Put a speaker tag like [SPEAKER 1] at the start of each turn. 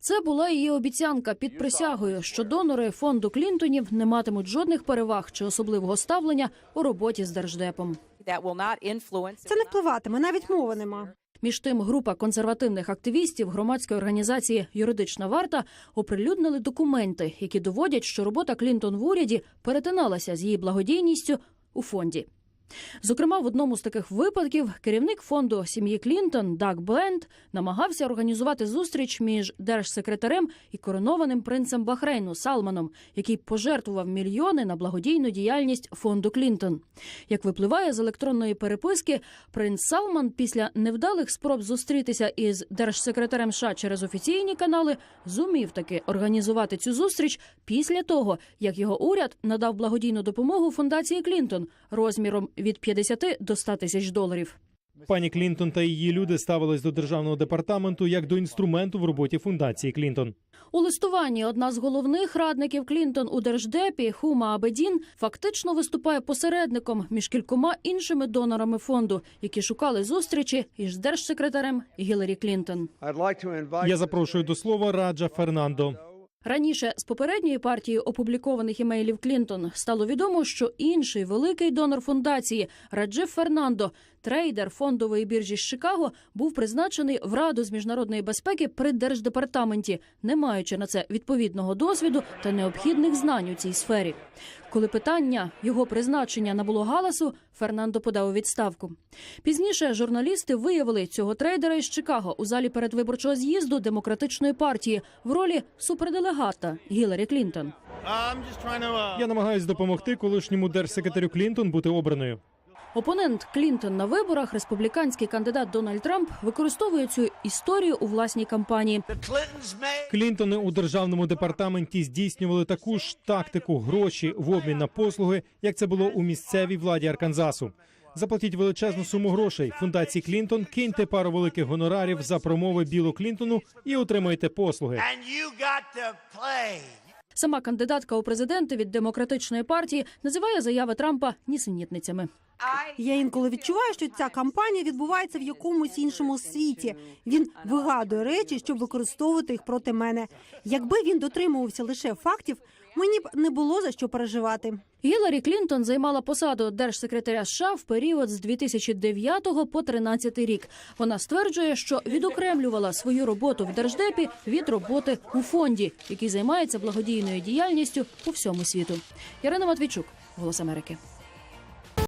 [SPEAKER 1] Це була її обіцянка під присягою, що донори фонду Клінтонів не матимуть жодних переваг чи особливого ставлення у роботі з держдепом.
[SPEAKER 2] Це не впливатиме, навіть мови нема.
[SPEAKER 1] Між тим, група консервативних активістів громадської організації Юридична варта оприлюднили документи, які доводять, що робота Клінтон в уряді перетиналася з її благодійністю у фонді. Зокрема, в одному з таких випадків керівник фонду сім'ї Клінтон Даг Бленд намагався організувати зустріч між держсекретарем і коронованим принцем Бахрейну Салманом, який пожертвував мільйони на благодійну діяльність фонду Клінтон. Як випливає з електронної переписки, принц Салман після невдалих спроб зустрітися із держсекретарем США через офіційні канали зумів таки організувати цю зустріч після того, як його уряд надав благодійну допомогу фундації Клінтон розміром від 50 до 100 тисяч доларів.
[SPEAKER 3] Пані Клінтон та її люди ставились до державного департаменту як до інструменту в роботі фундації Клінтон.
[SPEAKER 1] У листуванні одна з головних радників Клінтон у держдепі Хума Абедін фактично виступає посередником між кількома іншими донорами фонду, які шукали зустрічі із держсекретарем Гіларі Клінтон.
[SPEAKER 3] Я запрошую до слова Раджа Фернандо.
[SPEAKER 1] Раніше з попередньої партії опублікованих імейлів Клінтон стало відомо, що інший великий донор фундації Раджив Фернандо, трейдер фондової біржі з Чикаго, був призначений в Раду з міжнародної безпеки при держдепартаменті, не маючи на це відповідного досвіду та необхідних знань у цій сфері. Коли питання його призначення набуло галасу, Фернандо подав у відставку. Пізніше журналісти виявили цього трейдера із Чикаго у залі передвиборчого з'їзду демократичної партії в ролі суперделегата Гіларі Клінтон.
[SPEAKER 3] Я намагаюсь допомогти колишньому держсекретарю Клінтон бути обраною.
[SPEAKER 1] Опонент Клінтон на виборах, республіканський кандидат Дональд Трамп, використовує цю історію у власній кампанії.
[SPEAKER 3] Клінтони у державному департаменті здійснювали таку ж тактику гроші в обмін на послуги, як це було у місцевій владі Арканзасу. Заплатіть величезну суму грошей фундації Клінтон, киньте пару великих гонорарів за промови Білу Клінтону і отримайте послуги.
[SPEAKER 1] Сама кандидатка у президенти від демократичної партії називає заяви Трампа нісенітницями.
[SPEAKER 2] Я інколи відчуваю, що ця кампанія відбувається в якомусь іншому світі. Він вигадує речі, щоб використовувати їх проти мене. Якби він дотримувався лише фактів, мені б не було за що переживати.
[SPEAKER 1] Гіларі Клінтон займала посаду держсекретаря США в період з 2009 по 2013 рік. Вона стверджує, що відокремлювала свою роботу в держдепі від роботи у фонді, який займається благодійною діяльністю по всьому світу. Ярина Матвійчук, Голос Америки.